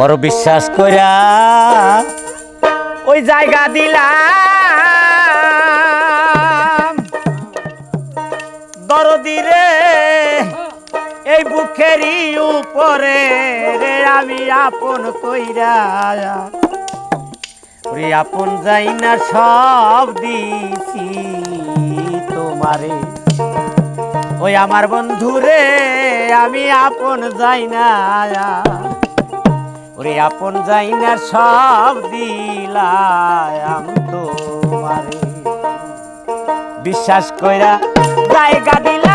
বড় বিশ্বাস কইরা ওই জায়গা দিলাম। দরদি রে, এই বুকেরই উপরে রে, আমি আপন কইরা। রে আপন যাই না সব দিছি তোমারে। ওই আমার বন্ধু রে, আমি আপন যাই না। ওরে আপন যাই না সব দিলাম তোমারে। বিশ্বাস কইরা জায়গা দিলা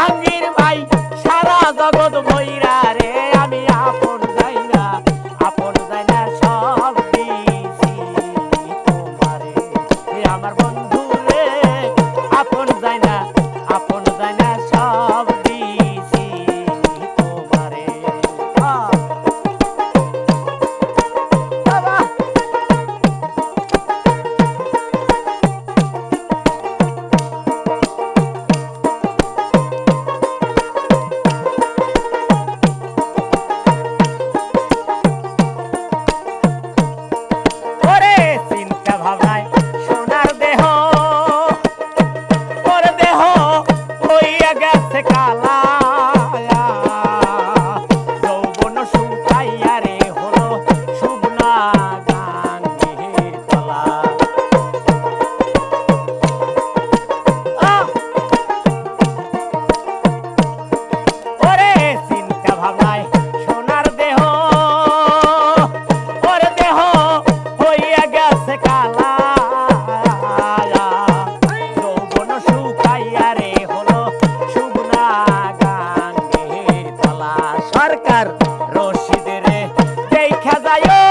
জাহাঙ্গীর ভাই, সারা জগৎ ময়রা রে, আমি আপন যাই না, আপন যাই না সব তোমারে আমার বন্ধু রে, আপন যাই না। cayó.